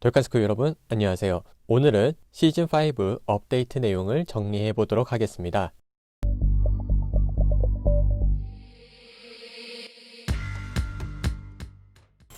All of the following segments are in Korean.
돌카스크 여러분 안녕하세요. 오늘은 시즌5 업데이트 내용을 정리해 보도록 하겠습니다.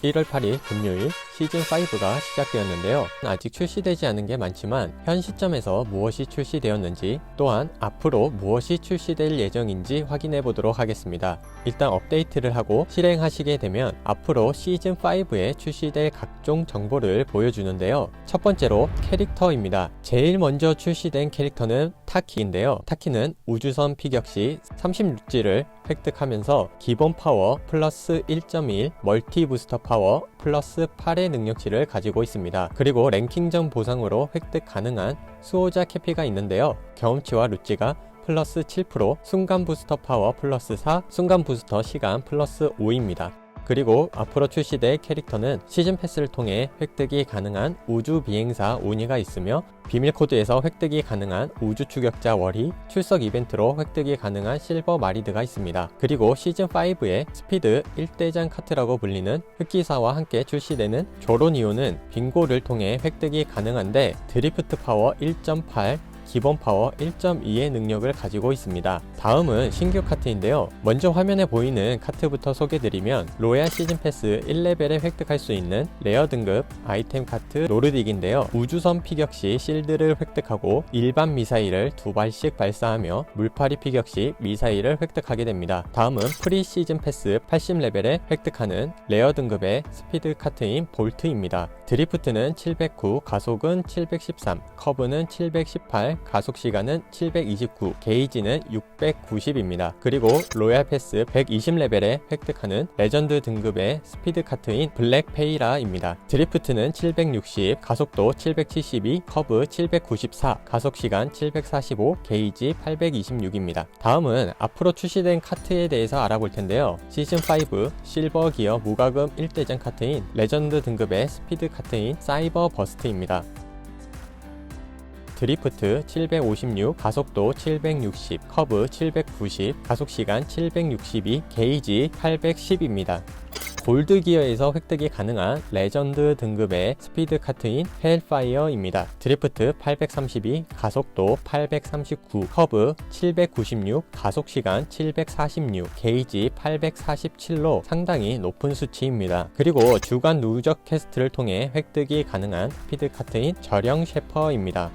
1월 8일 금요일 시즌5가 시작되었는데요. 아직 출시되지 않은 게 많지만 현 시점에서 무엇이 출시되었는지 또한 앞으로 무엇이 출시될 예정인지 확인해 보도록 하겠습니다. 일단 업데이트를 하고 실행하시게 되면 앞으로 시즌5에 출시될 각종 정보를 보여주는데요. 첫 번째로 캐릭터입니다. 제일 먼저 출시된 캐릭터는 타키인데요. 타키는 우주선 피격 시 36지를 획득하면서 기본 파워 플러스 1.1 멀티 부스터 파워 플러스 8의 능력치를 가지고 있습니다. 그리고 랭킹전 보상으로 획득 가능한 수호자 캐피가 있는데요. 경험치와 루찌가 플러스 7%, 순간 부스터 파워 플러스 4, 순간 부스터 시간 플러스 5입니다. 그리고 앞으로 출시될 캐릭터는 시즌 패스를 통해 획득이 가능한 우주 비행사 오니가 있으며 비밀 코드에서 획득이 가능한 우주 추격자 월이 출석 이벤트로 획득이 가능한 실버 마리드가 있습니다. 그리고 시즌 5의 스피드 1대장 카트라고 불리는 흑기사와 함께 출시되는 조로니오는 빙고를 통해 획득이 가능한데 드리프트 파워 1.8 기본 파워 1.2의 능력을 가지고 있습니다. 다음은 신규 카트인데요. 먼저 화면에 보이는 카트부터 소개드리면 로얄 시즌 패스 1레벨에 획득할 수 있는 레어 등급 아이템 카트 노르딕인데요. 우주선 피격 시 실드를 획득하고 일반 미사일을 두 발씩 발사하며 물파리 피격 시 미사일을 획득하게 됩니다. 다음은 프리 시즌 패스 80레벨에 획득하는 레어 등급의 스피드 카트인 볼트입니다. 드리프트는 709, 가속은 713, 커브는 718, 가속 시간은 729, 게이지는 690입니다. 그리고 로얄 패스 120레벨에 획득하는 레전드 등급의 스피드 카트인 블랙 페이라입니다. 드리프트는 760, 가속도 772, 커브 794, 가속 시간 745, 게이지 826입니다. 다음은 앞으로 출시된 카트에 대해서 알아볼 텐데요. 시즌 5 실버 기어 무과금 1대장 카트인 레전드 등급의 스피드 카트인 사이버 버스트입니다. 드리프트 756, 가속도 760, 커브 790, 가속시간 762, 게이지 810입니다. 골드 기어에서 획득이 가능한 레전드 등급의 스피드 카트인 헬파이어입니다. 드리프트 832, 가속도 839, 커브 796, 가속 시간 746, 게이지 847로 상당히 높은 수치입니다. 그리고 주간 누적 퀘스트를 통해 획득이 가능한 스피드 카트인 저령 셰퍼입니다.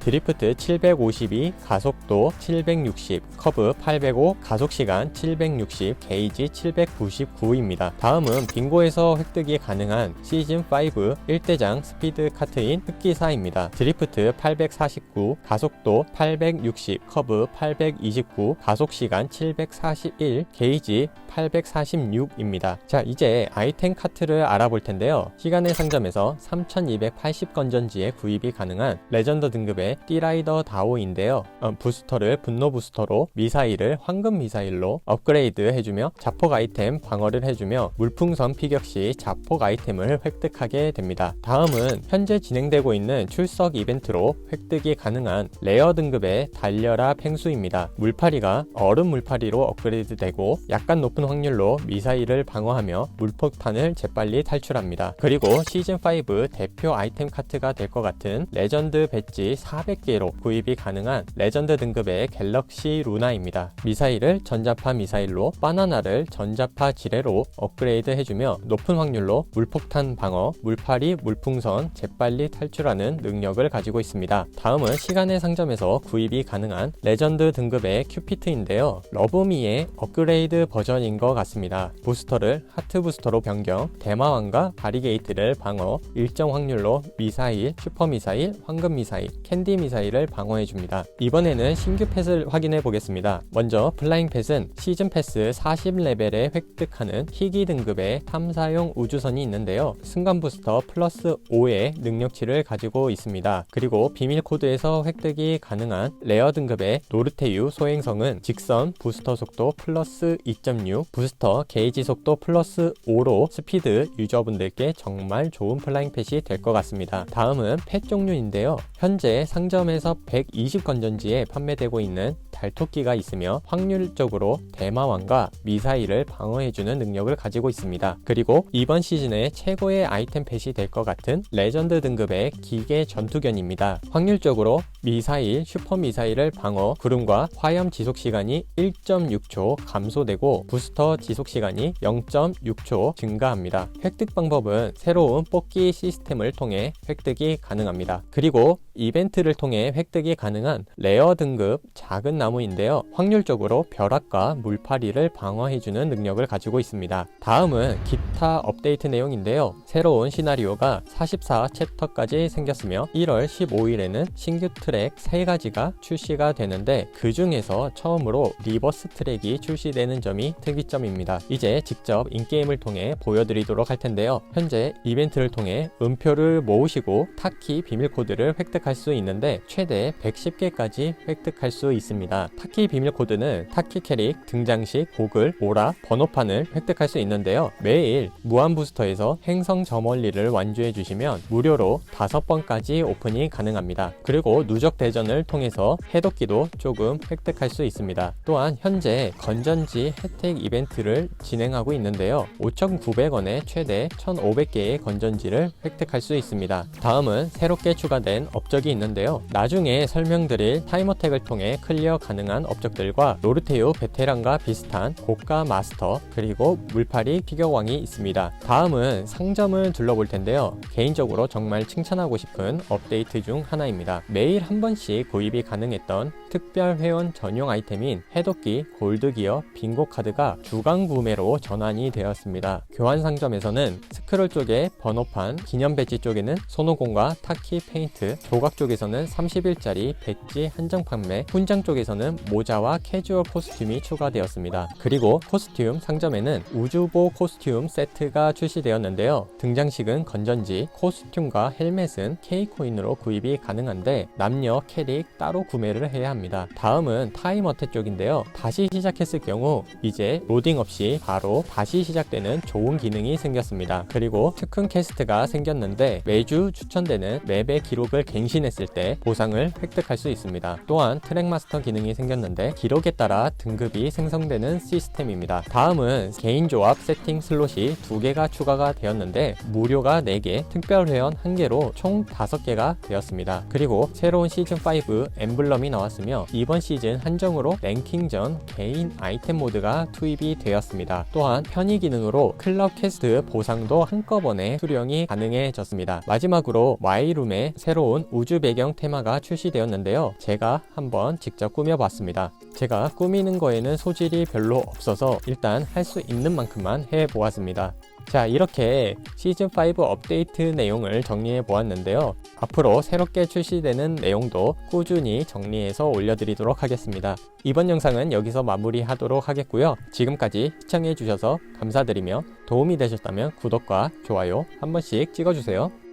드리프트 752, 가속도 760, 커브 805, 가속시간 760, 게이지 799입니다. 다음은 빙고에서 획득이 가능한 시즌5 1대장 스피드 카트인 흑기사입니다. 드리프트 849, 가속도 860, 커브 829, 가속시간 741, 게이지 846입니다. 자, 이제 아이템 카트를 알아볼 텐데요. 시간의 상점에서 3280 건전지에 구입이 가능한 레전더 등급의 띠라이더 다오인데요. 어, 부스터를 분노 부스터로 미사일을 황금 미사일로 업그레이드 해주며 자폭 아이템 방어를 해주며 물풍선 피격 시 자폭 아이템을 획득하게 됩니다. 다음은 현재 진행되고 있는 출석 이벤트로 획득이 가능한 레어 등급의 달려라 펭수입니다. 물파리가 얼음 물파리로 업그레이드 되고 약간 높은 확률로 미사일을 방어하며 물폭탄을 재빨리 탈출합니다. 그리고 시즌5 대표 아이템 카트가 될 것 같은 레전드 배지 400개로 구입이 가능한 레전드 등급의 갤럭시 루나입니다. 미사일을 전자파 미사일로 바나나를 전자파 지뢰로 업그레이드 해주며 높은 확률로 물폭탄 방어, 물파리, 물풍선, 재빨리 탈출하는 능력을 가지고 있습니다. 다음은 시간의 상점에서 구입이 가능한 레전드 등급의 큐피트인데요. 러브미의 업그레이드 버전인 것 같습니다. 부스터를 하트 부스터로 변경, 대마왕과 바리게이트를 방어, 일정 확률로 미사일, 슈퍼미사일, 황금 미사일, 캔디 미사일을 방어해 줍니다. 이번에는 신규 펫을 확인해 보겠습니다. 먼저 플라잉 펫은 시즌 패스 40레벨에 획득하는 희귀 등급의 탐사용 우주선이 있는데요. 순간 부스터 플러스 5의 능력치를 가지고 있습니다. 그리고 비밀 코드에서 획득이 가능한 레어 등급의 노르테유 소행성은 직선 부스터 속도 플러스 2.6, 부스터 게이지 속도 플러스 5로 스피드 유저분들께 정말 좋은 플라잉 펫이 될 것 같습니다. 다음은 펫 종류인데요. 현재 상 점에서 120 건전지에 판매되고 있는 발토끼가 있으며 확률적으로 대마왕과 미사일을 방어해주는 능력을 가지고 있습니다. 그리고 이번 시즌에 최고의 아이템 펫이 될 것 같은 레전드 등급의 기계 전투견입니다. 확률적으로 미사일, 슈퍼 미사일을 방어, 구름과 화염 지속 시간이 1.6초 감소되고 부스터 지속 시간이 0.6초 증가합니다. 획득 방법은 새로운 뽑기 시스템을 통해 획득이 가능합니다. 그리고 이벤트를 통해 획득이 가능한 레어 등급 작은 나무 인데요. 확률적으로 벼락과 물파리를 방어해주는 능력을 가지고 있습니다. 다음은 기타 업데이트 내용인데요. 새로운 시나리오가 44 챕터까지 생겼으며 1월 15일에는 신규 트랙 3가지가 출시가 되는데 그 중에서 처음으로 리버스 트랙이 출시되는 점이 특이점입니다. 이제 직접 인게임을 통해 보여드리도록 할 텐데요. 현재 이벤트를 통해 음표를 모으시고 타키 비밀 코드를 획득할 수 있는데 최대 110개까지 획득할 수 있습니다. 타키 비밀 코드는 타키 캐릭, 등장식, 고글, 오라, 번호판을 획득할 수 있는데요. 매일 무한 부스터에서 행성 저멀리를 완주해 주시면 무료로 5번까지 오픈이 가능합니다. 그리고 누적 대전을 통해서 해독기도 조금 획득할 수 있습니다. 또한 현재 건전지 혜택 이벤트를 진행하고 있는데요. 5,900원에 최대 1,500개의 건전지를 획득할 수 있습니다. 다음은 새롭게 추가된 업적이 있는데요. 나중에 설명드릴 타임어택을 통해 클리어 가 능한 업적들과 노르테우 베테랑과 비슷한 고가 마스터 그리고 물파리 피겨왕이 있습니다. 다음은 상점을 둘러볼 텐데요. 개인적으로 정말 칭찬하고 싶은 업데이트 중 하나입니다. 매일 한 번씩 구입이 가능했던 특별 회원 전용 아이템인 해독기 골드기어 빙고 카드가 주간 구매로 전환이 되었습니다. 교환 상점에서는 스크롤 쪽에 번호판, 기념 배지 쪽에는 손오공과 타키 페인트, 조각 쪽에서는 30일짜리 배지 한정 판매, 훈장 쪽에서는 모자와 캐주얼 코스튬이 추가되었습니다. 그리고 코스튬 상점에는 우주보 코스튬 세트가 출시되었는데요. 등장식은 건전지, 코스튬과 헬멧은 K코인으로 구입이 가능한데 남녀 캐릭 따로 구매를 해야 합니다. 다음은 타임 어택 쪽인데요. 다시 시작했을 경우 이제 로딩 없이 바로 다시 시작되는 좋은 기능이 생겼습니다. 그리고 특훈 캐스트가 생겼는데 매주 추천되는 맵의 기록을 갱신했을 때 보상을 획득할 수 있습니다. 또한 트랙 마스터 기능이 생겼는데 기록에 따라 등급이 생성되는 시스템입니다. 다음은 개인 조합 세팅 슬롯이 두 개가 추가가 되었는데 무료가 4개, 특별 회원 1개로 총 5개가 되었습니다. 그리고 새로운 시즌 5 엠블럼이 나왔으며 이번 시즌 한정으로 랭킹전 개인 아이템 모드가 투입이 되었습니다. 또한 편의 기능으로 클럽 캐스트 보상도 한꺼번에 수령이 가능해졌습니다. 마지막으로 와이룸의 새로운 우주 배경 테마가 출시되었는데요. 제가 한번 직접 꾸며봤습니다. 제가 꾸미는 거에는 소질이 별로 없어서 일단 할 수 있는 만큼만 해보았습니다. 자, 이렇게 시즌5 업데이트 내용을 정리해 보았는데요. 앞으로 새롭게 출시되는 내용도 꾸준히 정리해서 올려드리도록 하겠습니다. 이번 영상은 여기서 마무리하도록 하겠고요. 지금까지 시청해 주셔서 감사드리며 도움이 되셨다면 구독과 좋아요 한 번씩 찍어주세요.